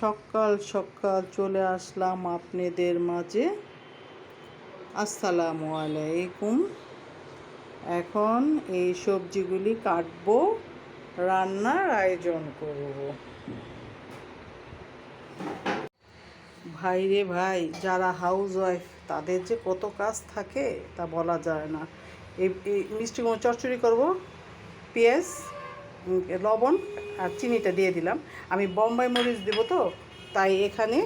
সকাল সকাল চলে আসলাম আপনাদের মাঝে। আসসালামু আলাইকুম। এখন এই সবজিগুলি কাটবো, রান্নার আয়োজন করব। ভাই রে ভাই, যারা হাউস ওয়াইফ তাদের যে কত কাজ থাকে তা বলা যায় না। এই মিষ্টি চচ্চড়ি করব, পেঁয়াজ, লবণ আর চিনিটা দিয়ে দিলাম। আমি বোম্বাই মরিচ দেবো তো, তাই এখানে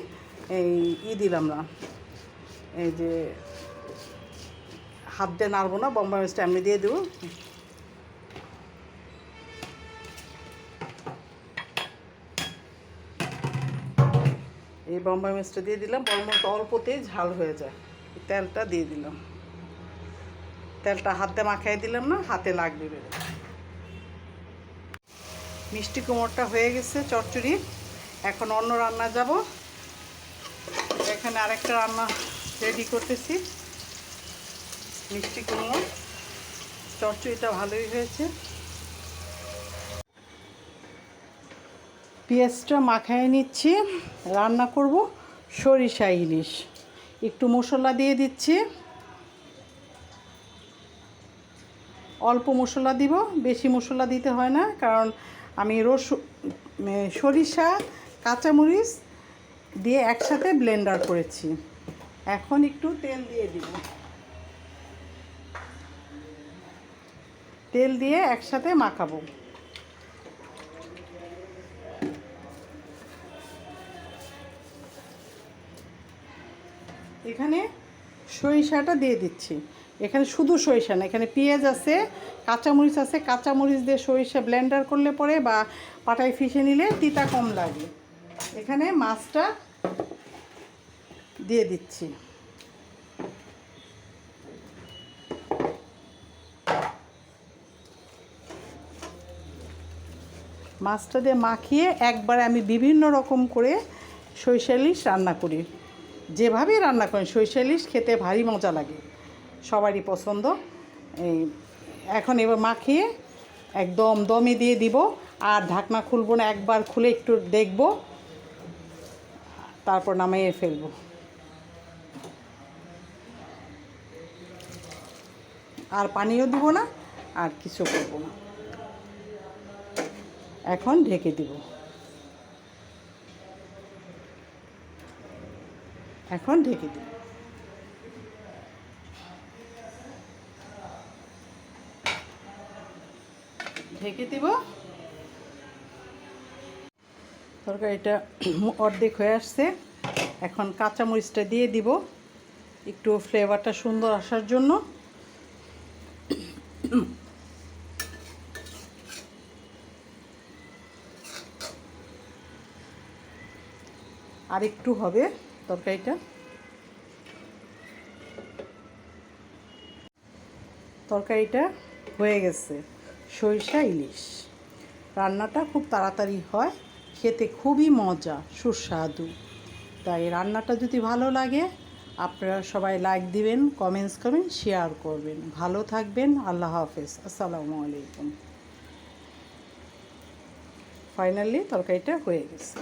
এই ই দিলাম না। এই যে হাত দিয়ে নাড়বো না, বোম্বাই মরিচটা আমি দিয়ে দেবো। এই বোম্বাই মরিচটা দিয়ে দিলাম বরমটা অল্পতেই ঝাল হয়ে যায়। তেলটা দিয়ে দিলাম। তেলটা হাতে মাখাই দিলাম না, হাতে লাগবে বেরো মিষ্টি কুমড়টা হয়ে গেছে, চচ্চড়ি। এখন অন্য রান্না যাব। এখানে আরেকটা রান্না রেডি করতেছি। মিষ্টি কুমড়ো। চচ্চড়িটা ভালোই হয়েছে। পেঁয়াজটা মাখায় নিচ্ছি। রান্না করব সরিষা ইলিশ। একটু মশলা দিয়ে দিচ্ছি। অল্প মশলা দিব, বেশি মশলা দিতে হয় না, কারণ আমি রসুন সরিষা, কাঁচামরিচ দিয়ে একসাথে ব্লেন্ডার করেছি। এখন একটু তেল দিয়ে দিব। তেল দিয়ে একসাথে মাখাবো। এখানে সরিষাটা দিয়ে দিচ্ছি। এখানে শুধু সরিষা না, এখানে পেঁয়াজ আছে, কাঁচামরিচ আছে, কাঁচামরিচ দিয়ে সরিষা ব্লেন্ডার করলে পরে বা পাটায় ফিসে নিলে তিতা কম লাগে। এখানে মাছটা দিয়ে দিচ্ছি। মাছটা দিয়ে মাখিয়ে একবারে আমি বিভিন্ন রকম করে সরিষা ইলিশ রান্না করি। যেভাবেই রান্না করেন সরিষা ইলিশ খেতে ভারী মজা লাগে। সবারই পছন্দ। এই, এখন এবার মাখিয়ে একদম দমে দিয়ে দিব। আর ঢাকনা খুলবো না, একবার খুলে একটু দেখব। তারপর নামিয়ে ফেলব। আর পানিও দিব না, আর কিছু করব না। এখন ঢেকে দিব। এখন ঢেকে দিব। ঢেকে দিব। তরকারিটা অর্ধেক হয়ে আসছে। এখন কাঁচামরিচটা দিয়ে দিব। একটু ফ্লেভারটা সুন্দর আসার জন্য। আর একটু হবে তরকারিটা। তরকারিটা হয়ে গেছে। সরিষা ইলিশ। রান্নাটা খুব তাড়াতাড়ি হয়, খেতে খুবই মজা, সুস্বাদু। তাই রান্নাটা যদি ভালো লাগে, আপনারা সবাই লাইক দিবেন কমেন্টস করবেন শেয়ার করবেন। ভালো থাকবেন, আল্লাহ হাফেজ। আসসালামু আলাইকুম। ফাইনালি তরকারিটা হয়ে গেছে।